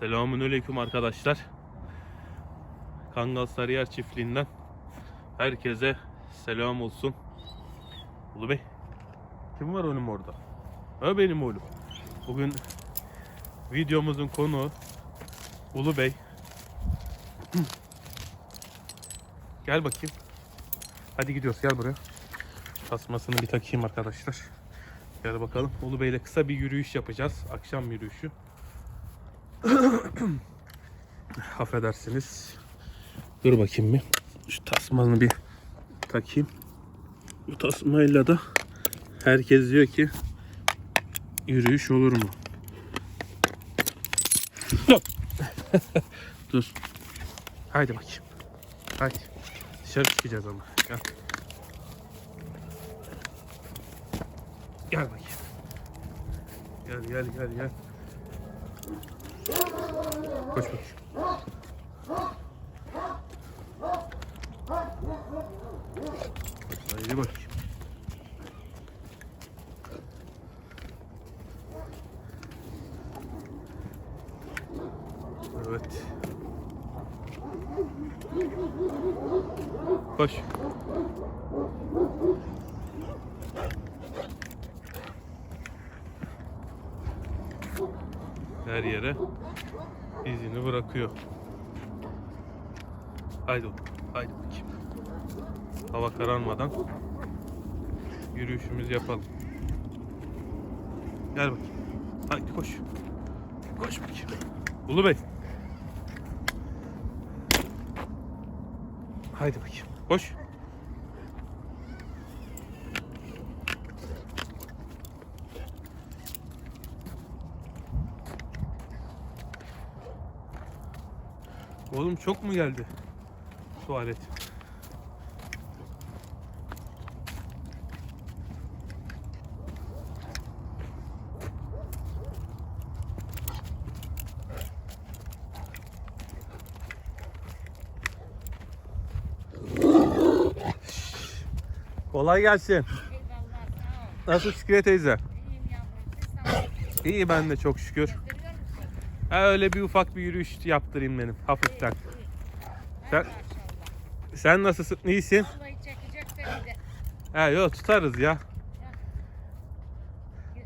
Selamünaleyküm arkadaşlar. Kangal Sarıyer çiftliğinden herkese selam olsun. Ulu Bey. Kim var oğlum orada? Ha benim oğlum. Bugün videomuzun konu Ulu Bey. Gel bakayım. Hadi gidiyoruz gel buraya. Tasmasını bir takayım arkadaşlar. Gel bakalım. Ulu Bey'le kısa bir yürüyüş yapacağız. Akşam yürüyüşü. Affedersiniz. Dur bakayım bir. Şu tasmanı bir takayım. Bu tasmayla da herkes diyor ki yürüyüş olur mu? Dur. Dur. Haydi bakayım. Haydi. Dışarı çıkacağız ama. Gel. Gel bakayım. Gel gel gel gel. Koş bakayım. Haydi bakayım. Evet. Koş. Her yere izini bırakıyor. Haydi haydi bakayım. Hava kararmadan yürüyüşümüzü yapalım. Gel bakayım. Haydi koş. Koş bakayım. Ulu Bey. Haydi bakayım. Koş. Oğlum çok mu geldi? Tuvalet. Kolay gelsin. Nasıl Şükriye teyze? İyi ben de çok şükür. Ha, öyle bir ufak bir yürüyüş yaptırayım benim hafiften. Sen-. Sen nasılsın? İyisin? Vallahi çekecek seni de. Ha yok tutarız ya.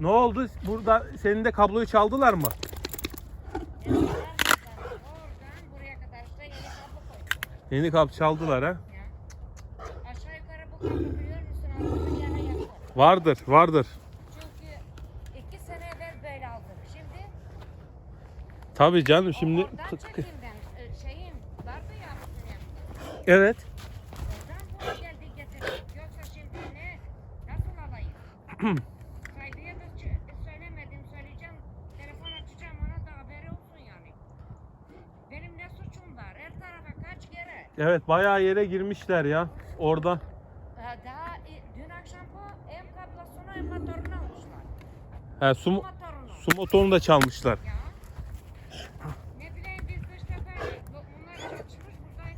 Ne oldu? Burada senin de kabloyu çaldılar mı? Yani oradan buraya kadar işte yeni kablo. Yeni kablo çaldılar ha. Ya. Aşağı yukarı bu kablo biliyor musun? Yakın. Vardır, vardır. Çünkü iki sene evvel böyle aldım. Şimdi Tabii canım şimdi oradan ben. Ee, Şeyim vardı ya benim. Evet. Oradan buraya geldi getirdim. Yoksa şimdi ne? Nasıl alayım? Saygıya da ç- söylemedim. Söyleyeceğim. Telefon açacağım. Ona da haberi olsun yani. Benim ne suçum var? Her tarafa kaç kere? Evet bayağı yere girmişler ya. Orada. Ee, Daha e, dün akşam bu hem kablosunu hem motorunu almışlar. He, su, Motorunu. su motorunu da çalmışlar. Ya. Ne bileyim biz de işte böyle. Bu, bunlar çalışmış burada.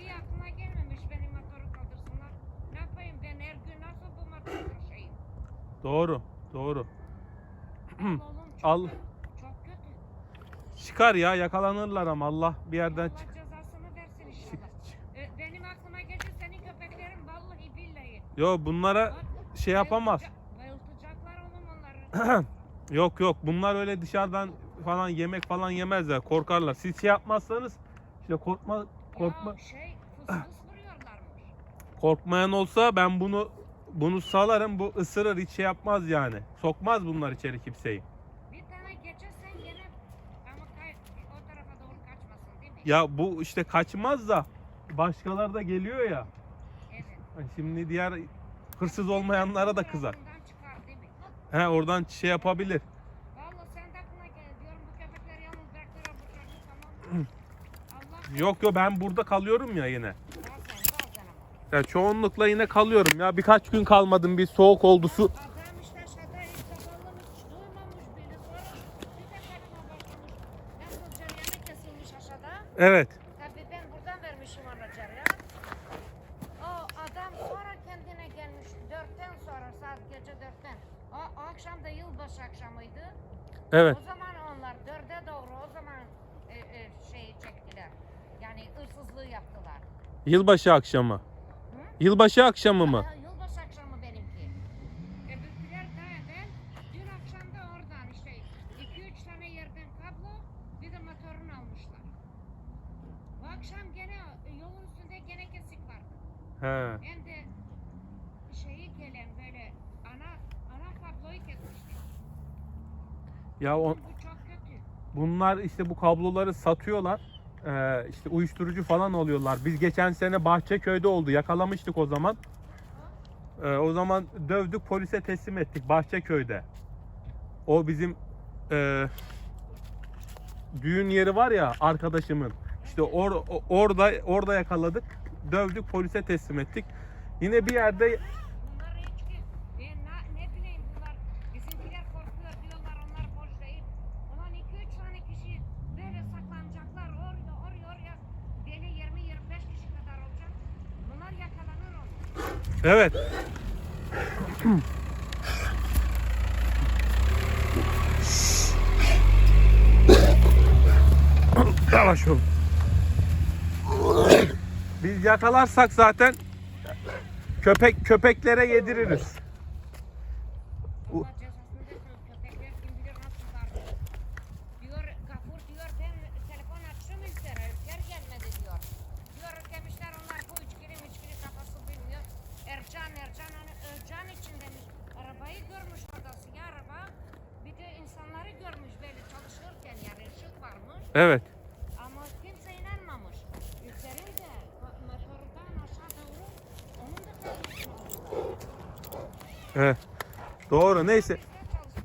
iyi aklına gelmemiş benim motoru kaldırsınlar. Ne yapayım ben her gün nasıl bu motoru taşıyayım? Doğru, doğru. Oğlum çok, Al. çok kötü. Çıkar ya yakalanırlar ama Allah bir yerden Allah çık. cezasını versin çık- inşallah. çık. Ee, benim aklıma geldi senin köpeklerin vallahi billahi. Yo bunlara Bak, şey yapamaz. bayıltacak- Bayıltacaklar oğlum onları. Yok yok bunlar öyle dışarıdan falan yemek falan yemezler korkarlar. Siz şey yapmazsanız işte korkma korkma Ya şey fıs fıs vuruyorlarmış. korkmayan olsa ben bunu bunu salarım bu ısırır hiç şey yapmaz yani. Sokmaz bunlar içeri kimseyi. Bir tane geçersen gene ama kay, o tarafa doğru kaçmasın değil mi? Ya bu işte kaçmaz da başkaları da geliyor ya. Evet. Şimdi diğer hırsız olmayanlara da kızar. Bundan çıkar değil mi? He oradan şey yapabilir. Vallahi sen de aklına gel. Diyorum bu köpekleri yalnız bıraktılar bu çocuğu tamam mı? Allah Yok yok ben burada kalıyorum ya yine. Ya çoğunlukla yine kalıyorum ya. Birkaç gün kalmadım bir soğuk oldu su. Evet. Tabii ben buradan vermişim anacaya. O adam sonra kendine gelmiş. Dörtten sonra saat gece dörtten. O, o akşam da yılbaşı akşamıydı. Evet. O zaman onlar dörde doğru o zaman e, e, şeyi çektiler. Yani hırsızlığı yaptılar. Yılbaşı akşamı. Yılbaşı akşamı mı? Ha, Yılbaşı akşamı benimki. Öbürküler daha evvel. Dün akşam da oradan işte 2-3 tane yerden kablo bir de motorunu almışlar. Bu akşam gene yolun üstünde gene kesik vardı. He. Hem de şeyi gelen böyle ana ana kabloyu kesmişti. Ya o, Bu çok kötü. bunlar işte bu kabloları satıyorlar. Ee, işte uyuşturucu falan oluyorlar. Biz geçen sene Bahçeköy'de oldu. Yakalamıştık o zaman. Ee, o zaman dövdük polise teslim ettik Bahçeköy'de. O bizim e, düğün yeri var ya arkadaşımın. İşte or, orada orada yakaladık. Dövdük polise teslim ettik. Yine bir yerde Bunlar içki. E, ne, ne bileyim bunlar bizimkiler korkuyor diyorlar onlar boşlayıp. Ulan 2-3 tane kişi böyle saklanacaklar oraya oraya oraya. Deli 20-25 kişi kadar olacak. Bunlar yakalanır olur. Evet. Yavaş ol. Biz yakalarsak zaten köpek köpeklere yediririz. U- Allah cezasını versin köpekler kim bilir nasıl dardı. Diyor Gafur diyor ben telefon açtım Ülker'e Ülker gelmedi diyor. Diyor demişler onlar bu içkili içkili kafası bilmiyor. Ercan Ercan hani Ercan için demiş. Arabayı görmüş orada siyah araba. Bir de insanları görmüş böyle çalışırken yani ışık varmış. Evet. Ama kimse inanmamış. Ülker'in de motorundan aşağı doğru onun da. Evet. Doğru. Neyse.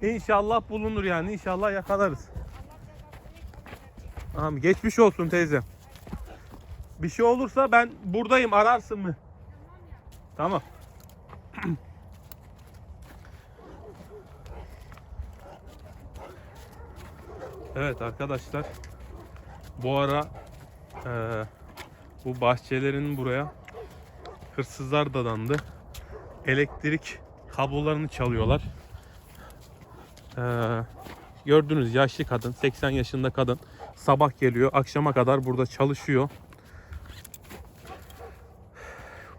İnşallah bulunur yani. İnşallah yakalarız. Tamam. Geçmiş olsun teyze. Bir şey olursa ben buradayım. Ararsın mı? Tamam. Evet arkadaşlar. Bu ara eee, bu bahçelerin buraya hırsızlar dadandı. Elektrik kablolarını çalıyorlar. Eee, gördünüz yaşlı kadın 80 yaşında kadın sabah geliyor akşama kadar burada çalışıyor.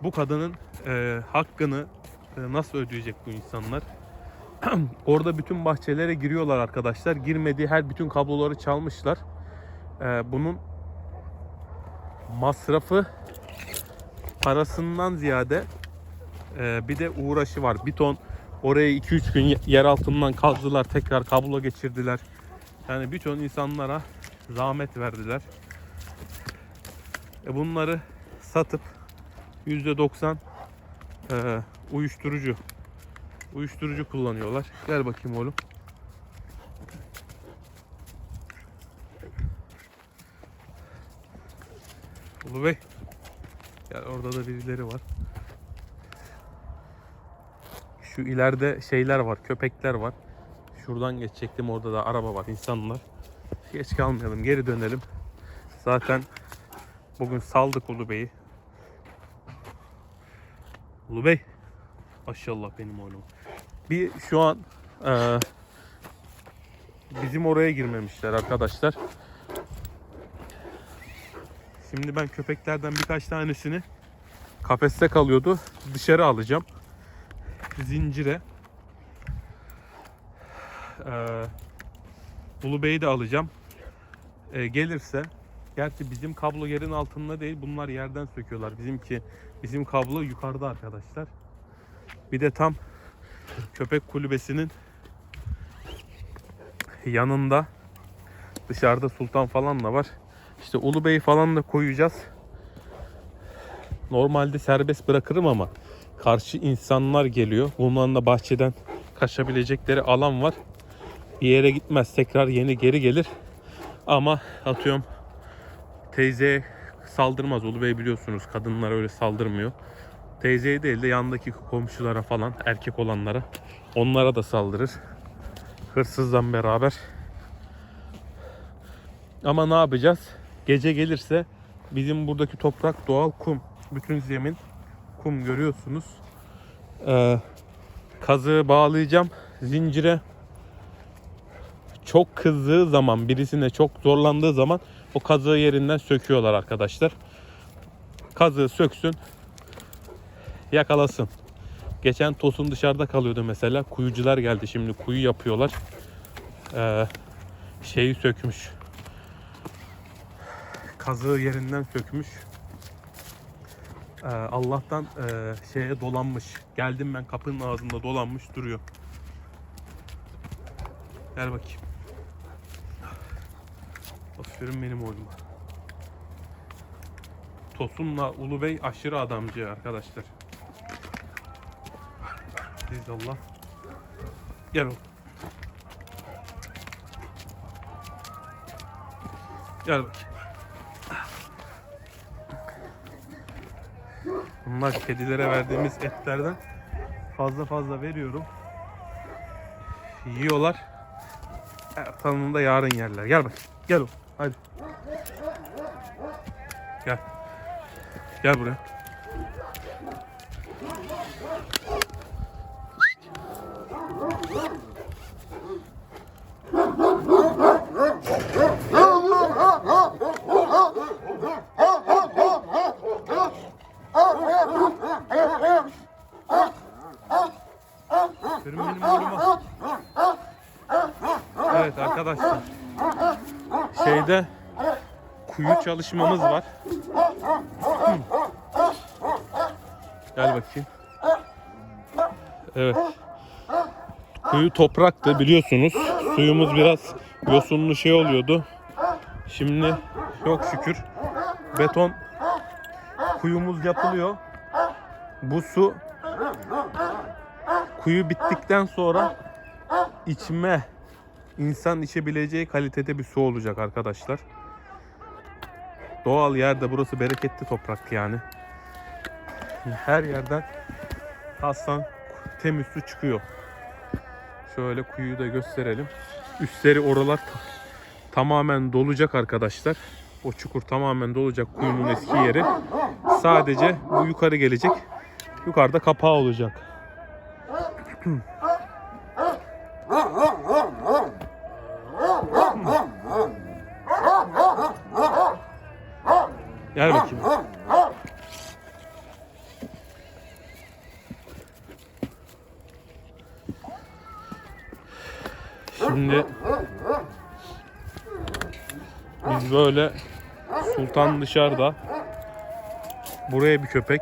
Bu kadının eee, hakkını e, nasıl ödeyecek bu insanlar? Orada bütün bahçelere giriyorlar arkadaşlar. Girmediği her bütün kabloları çalmışlar. Ee, bunun masrafı parasından ziyade e, bir de uğraşı var. Bir ton orayı 2-3 gün ye- yer altından kazdılar. Tekrar kablo geçirdiler. Yani bir ton insanlara zahmet verdiler. E, bunları satıp %90 e, uyuşturucu uyuşturucu kullanıyorlar. Gel bakayım oğlum. Ulu Bey. Gel orada da birileri var. Şu ileride şeyler var, köpekler var. Şuradan geçecektim orada da araba var, insanlar. Geç kalmayalım, geri dönelim. Zaten bugün saldık Ulu Bey'i. Ulu Bey. Maşallah benim oğlum. Bir şu an eee, bizim oraya girmemişler arkadaşlar. Şimdi ben köpeklerden birkaç tanesini kafeste kalıyordu. Dışarı alacağım. Zincire. Eee Ulu Bey'i de alacağım. Eee, gelirse Gerçi bizim kablo yerin altında değil. Bunlar yerden söküyorlar. Bizimki bizim kablo yukarıda arkadaşlar. Bir de tam köpek kulübesinin yanında dışarıda sultan falan da var. İşte Ulu Bey falan da koyacağız. Normalde serbest bırakırım ama karşı insanlar geliyor. Bunların da bahçeden kaçabilecekleri alan var. Bir yere gitmez. Tekrar yeni geri gelir. Ama atıyorum teyzeye saldırmaz. Ulu Bey biliyorsunuz kadınlara öyle saldırmıyor. Teyzeye değil de yandaki komşulara falan erkek olanlara onlara da saldırır. Hırsızla beraber. Ama ne yapacağız? Gece gelirse bizim buradaki toprak doğal kum. Bütün zemin kum görüyorsunuz. Ee, kazığı bağlayacağım zincire. Çok kızdığı zaman birisine çok zorlandığı zaman o kazığı yerinden söküyorlar arkadaşlar. kazığı söksün. Yakalasın. Geçen Tosun dışarıda kalıyordu mesela. Kuyucular geldi şimdi kuyu yapıyorlar. Ee, şeyi sökmüş. Kazığı yerinden sökmüş. Ee, Allah'tan e, şeye dolanmış. Geldim ben kapının ağzında dolanmış duruyor. Gel bakayım. Aferin benim oğluma. Tosun'la Ulubey aşırı adamcı arkadaşlar. Biz Allah. Gel oğlum. Gel bakayım. Bunlar kedilere verdiğimiz etlerden fazla fazla veriyorum. Yiyorlar. Ertan'ın da yarın yerler. Gel bak. Gel oğlum. Hadi. Gel. Gel buraya. Aferin benim oğluma. Evet arkadaşlar. Şeyde kuyu çalışmamız var. Hı. Gel bakayım. Evet. Kuyu topraktı biliyorsunuz. Suyumuz biraz yosunlu şey oluyordu. Şimdi çok şükür beton kuyumuz yapılıyor. Bu su kuyu bittikten sonra içme insan içebileceği kalitede bir su olacak arkadaşlar. Doğal yerde burası bereketli toprak yani. Her yerden aslan temiz su çıkıyor. Şöyle kuyuyu da gösterelim. Üstleri oralar ta- tamamen dolacak arkadaşlar. O çukur tamamen dolacak kuyunun eski yeri. Sadece bu yukarı gelecek. Yukarıda kapağı olacak. Gel bakayım. Şimdi biz böyle Sultan dışarıda buraya bir köpek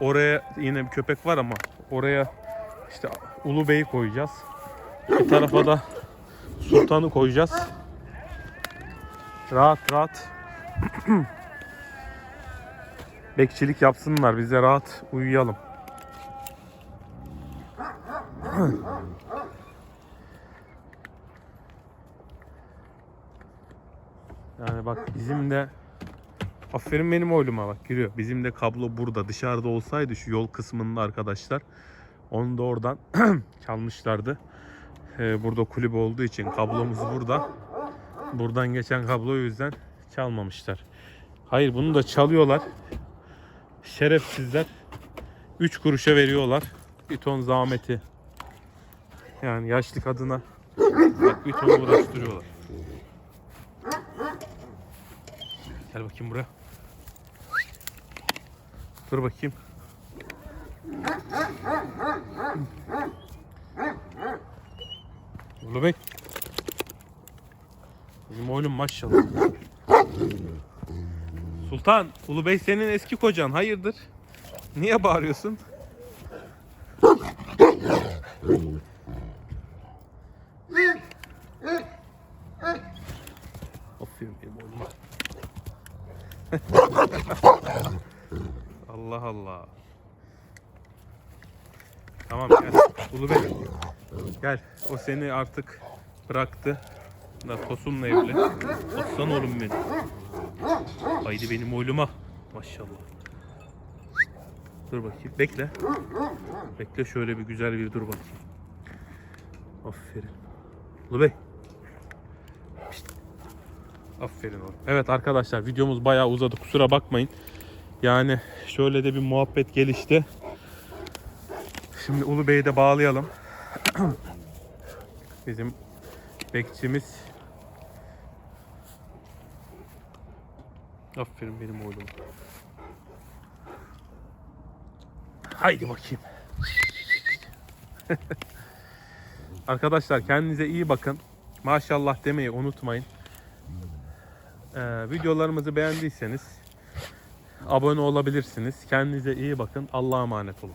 oraya yine bir köpek var ama oraya işte Ulu Bey'i koyacağız. Bir tarafa da Sultan'ı koyacağız. Rahat rahat bekçilik yapsınlar. Biz de rahat uyuyalım. Yani bak bizim de aferin benim oğluma bak giriyor. Bizim de kablo burada. Dışarıda olsaydı şu yol kısmında arkadaşlar onu da oradan çalmışlardı. Ee, burada kulüp olduğu için kablomuz burada. Buradan geçen kablo yüzden çalmamışlar. Hayır bunu da çalıyorlar. Şerefsizler. 3 kuruşa veriyorlar. Bir ton zahmeti. Yani yaşlı kadına bir ton uğraştırıyorlar. Gel bakayım buraya. Dur bakayım. Ulu Bey. Bizim oğlum maşallah. Sultan, Ulu Bey senin eski kocan. Hayırdır? Niye bağırıyorsun? Aferin benim oğluma. Allah Allah. Tamam gel. Ulu Bey. Gel. O seni artık bıraktı. Da Tosun'la evli. Aslan oğlum benim. Haydi benim oğluma. Maşallah. Dur bakayım. Bekle. Bekle şöyle bir güzel bir dur bakayım. Aferin. Ulu Bey. Aferin oğlum. Evet arkadaşlar videomuz bayağı uzadı. Kusura bakmayın. Yani şöyle de bir muhabbet gelişti. Şimdi Ulu Bey'i de bağlayalım. Bizim bekçimiz. Aferin benim oğlum. Haydi bakayım. Arkadaşlar kendinize iyi bakın. Maşallah demeyi unutmayın. Ee, videolarımızı beğendiyseniz abone olabilirsiniz. Kendinize iyi bakın. Allah'a emanet olun.